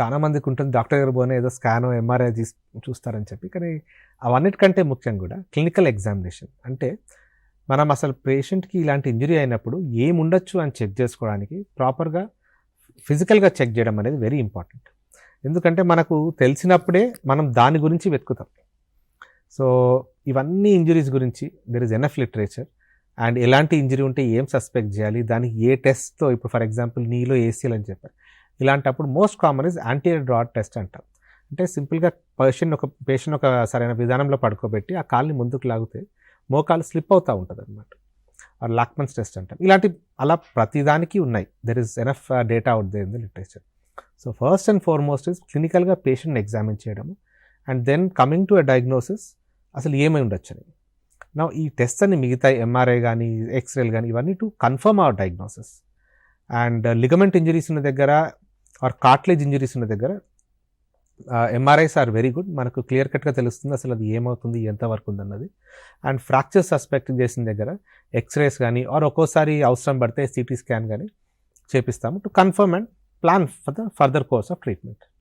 చాలా మందికి ఉంటుంది. డాక్టర్ గారు పోనే ఏదో స్కాన్ ఎంఆర్ఐ తీసి చూస్తారని చెప్పి. కానీ అవన్నిటికంటే ముఖ్యం కూడా క్లినికల్ ఎగ్జామినేషన్. అంటే మనం అసలు పేషెంట్కి ఇలాంటి ఇంజరీ అయినప్పుడు ఏముండొచ్చు అని చెక్ చేసుకోవడానికి ప్రాపర్గా ఫిజికల్గా చెక్ చేయడం అనేది వెరీ ఇంపార్టెంట్. ఎందుకంటే మనకు తెలిసినప్పుడే మనం దాని గురించి వెతుకుతాం. సో ఇవన్నీ ఇంజరీస్ గురించి there is enough literature and ఎలాంటి ఇంజరీ ఉంటే ఏం సస్పెక్ట్ చేయాలి? దానికి ఏ టెస్ట్తో ఇప్పుడు ఫర్ ఎగ్జాంపుల్ నీలో ఏసీఎల్ అని చెప్పారు. ఇలాంటప్పుడు most common is anterior drawer test అంటారు అంటే సింపుల్గా పేషెంట్ ఒక పేషెంట్ ఒక సరైన విధానంలో పడుకోబెట్టి ఆ కాల్ని ముందుకు లాగితే మోకాలు స్లిప్ అవుతూ ఉంటుంది అనమాట ఆర్ లాక్మన్స్ టెస్ట్ అంటాం. ఇలాంటి అలా ప్రతిదానికి ఉన్నాయి. There is enough data out there in the literature so first and foremost is క్లినికల్గా పేషెంట్ని ఎగ్జామిన్ చేయడం and then coming to a diagnosis అసలు ఏమై ఉండొచ్చు అని నా ఈ టెస్ట్ అని మిగతా ఎంఆర్ఐ కానీ ఎక్స్రేలు కానీ ఇవన్నీ to confirm our diagnosis and ligament injuries ఉన్న దగ్గర ఆర్ కార్ట్లేజ్ ఇంజరీస్ ఉన్న దగ్గర ఎంఆర్ఐస్ ఆర్ వెరీ గుడ్ మనకు క్లియర్ కట్గా తెలుస్తుంది అసలు అది ఏమవుతుంది ఎంతవరకు ఉందన్నది. అండ్ ఫ్రాక్చర్ సస్పెక్ట్ చేసిన దగ్గర ఎక్స్రేస్ కానీ ఆర్ ఒక్కోసారి అవసరం పడితే సిటీ స్కాన్ కానీ చేపిస్తాము to confirm and plan for the further course of treatment.